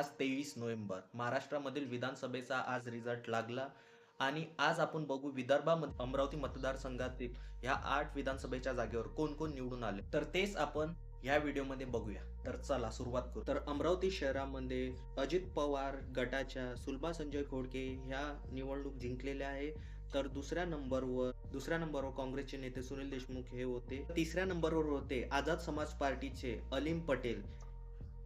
आज तेवीस नोव्हेंबर. महाराष्ट्रामधील विधानसभेचा आज रिझल्ट लागला आणि आज आपण बघू विदर्भामध्ये अमरावती मतदारसंघातील ह्या आठ विधानसभेच्या जागेवर कोण कोण निवडून आले. तर तेच आपण ह्या व्हिडिओमध्ये बघूया. तर चला सुरुवात करू. तर अमरावती शहरामध्ये अजित पवार गटाच्या सुलभा संजय खोडके ह्या निवडणूक जिंकलेल्या आहे. तर दुसऱ्या नंबरवर दुसऱ्या नंबरवर काँग्रेसचे नेते सुनील देशमुख हे होते. तिसऱ्या नंबरवर होते आझाद समाज पार्टीचे अलीम पटेल.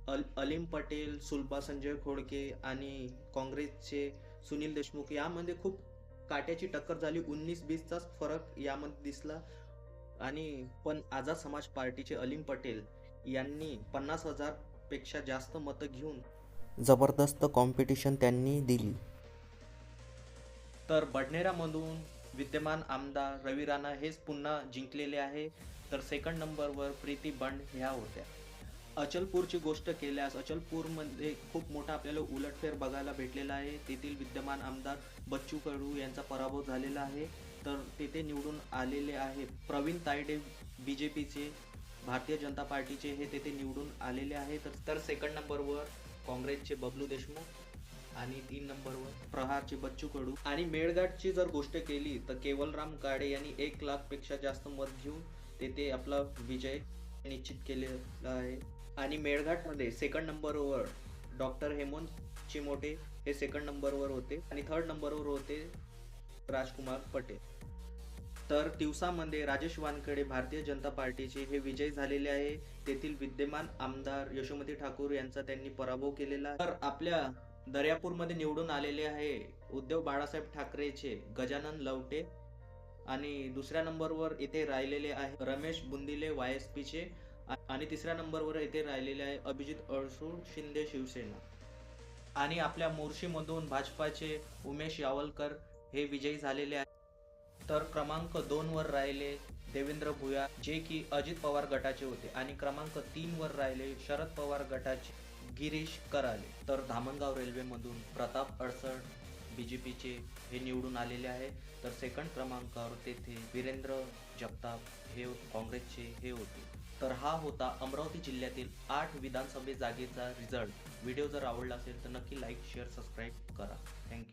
अल अलीम पटेल सुलभा संजय खोडके आणि काँग्रेसचे सुनील देशमुख यामध्ये खूप काट्याची टक्कर झाली. उन्नीस बीसचाच फरक यामध्ये दिसला. आणि पण आझाद समाज पार्टीचे अलीम पटेल यांनी पन्नास हजारपेक्षा जास्त मतं घेऊन जबरदस्त कॉम्पिटिशन त्यांनी दिली. तर बडनेरामधून विद्यमान आमदार रवी राणा हेच पुन्हा जिंकलेले आहे. तर सेकंड नंबरवर प्रीती बंड ह्या होत्या. अचलपूरची गोष्ट केल्यास अचलपूरमध्ये खूप मोठा आपल्याला उलटफेर बघायला भेटलेला आहे. तेथील विद्यमान आमदार बच्चू कडू यांचा पराभव झालेला आहे. तर तेथे निवडून आलेले आहेत. प्रवीण तायडे बी जे पीचे भारतीय जनता पार्टीचे हे तेथे निवडून आलेले आहे. तर तर सेकंड नंबरवर काँग्रेसचे बबलू देशमुख आणि तीन नंबरवर प्रहारचे बच्चू कडू. आणि मेळघाटची जर गोष्ट केली तर केवलराम काळे यांनी एक लाखपेक्षा जास्त मत घेऊन तेथे आपला विजय निश्चित केलेला आहे. आणि मेळघाटमध्ये सेकंड नंबरवर डॉक्टर हेमंत चिमोटे हे सेकंड नंबरवर होते आणि थर्ड नंबरवर होते राजकुमार पटेल. तर दिवसामध्ये राजेश वानकडे भारतीय जनता पार्टीचे हे विजय झालेले आहे. तेथील विद्यमान आमदार यशोमती ठाकूर यांचा त्यांनी पराभव केलेला तर आपल्या दर्यापूरमध्ये निवडून आलेले आहे उद्धव बाळासाहेब ठाकरेचे गजानन लवटे. आणि दुसऱ्या नंबरवर इथे राहिलेले आहे रमेश बुंदिले वाय एस पीचे आणि तिसऱ्या नंबरवर येथे राहिलेले आहे अभिजित अडसूळ शिंदे शिवसेना. आणि आपल्या मोर्शीमधून भाजपाचे उमेश यावलकर हे विजयी झालेले आहे तर क्रमांक दोनवर राहिले देवेंद्र भुया जे की अजित पवार गटाचे होते. आणि क्रमांक तीनवर राहिले शरद पवार गटाचे गिरीश कराले तर धामणगाव रेल्वेमधून प्रताप अडसड बी जे पीचे हे निवडून आलेले आहे. तर सेकंड क्रमांकावर तेथे वीरेंद्र जगताप हे काँग्रेसचे हे होते. तर हा होता अमरावती जिल्ह्यातील आठ विधानसभे जागेचा रिझल्ट व्हिडिओ जर आवडला असेल तर नक्की लाईक शेअर सबस्क्राईब करा. Thank you